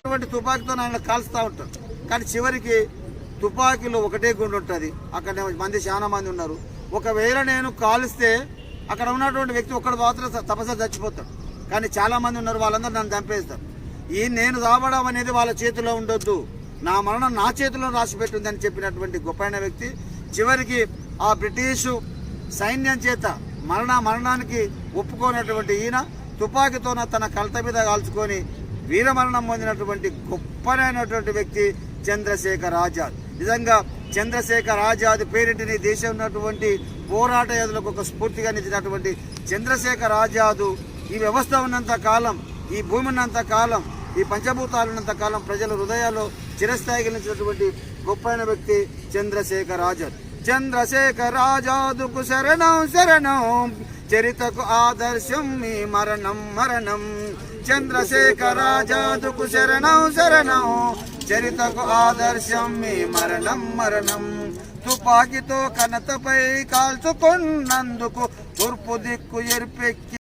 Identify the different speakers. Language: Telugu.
Speaker 1: అటువంటి తుపాకీతో ఆయన కాల్స్తూ ఉంటారు. కానీ చివరికి తుపాకీలో ఒకటే గుండు ఉంటుంది. అక్కడ మంది చాలా మంది ఉన్నారు. ఒకవేళ నేను కాలిస్తే అక్కడ ఉన్నటువంటి వ్యక్తి ఒక్కడ మాత్రం తపస్సు చచ్చిపోతాడు. కానీ చాలా మంది ఉన్నారు వాళ్ళందరూ నన్ను చంపేస్తారు ఈ నేను రావడం అనేది వాళ్ళ చేతిలో ఉండొద్దు. నా మరణం నా చేతిలో రాసి పెట్టిందని చెప్పినటువంటి గొప్పైన వ్యక్తి చివరికి ఆ బ్రిటిషు సైన్యం చేత మరణ మరణానికి ఒప్పుకోనటువంటి ఈయన తుపాకీతోన తన కలత మీద కాల్చుకొని వీరమరణం పొందినటువంటి గొప్పనైనటువంటి వ్యక్తి చంద్రశేఖర్ ఆజాద్. నిజంగా చంద్రశేఖర్ ఆజాద్ పేరిటిని దేశం ఉన్నటువంటి పోరాట యోధులకు ఒక స్ఫూర్తిగా నిలిచినటువంటి చంద్రశేఖర్ ఆజాదు ఈ వ్యవస్థ ఉన్నంత కాలం ఈ భూమి ఉన్నంత కాలం ఈ పంచభూతాలు ఉన్నంత కాలం ప్రజల హృదయాల్లో చిరస్థాయి గెలిచినటువంటి గొప్పైన వ్యక్తి చంద్రశేఖర్ ఆజాద్. చంద్రశేఖర్ ఆజాదుకు శరణం శరణం. చరితకు ఆదర్శం మీ మరణం మరణం. చంద్రశేఖర్ ఆజాదుకు శరణం శరణం. చరితకు ఆదర్శం మీ మరణం మరణం. తుపాకీతో కనతపై కాల్చుకున్నందుకు తూర్పు దిక్కు ఎరిపెక్కి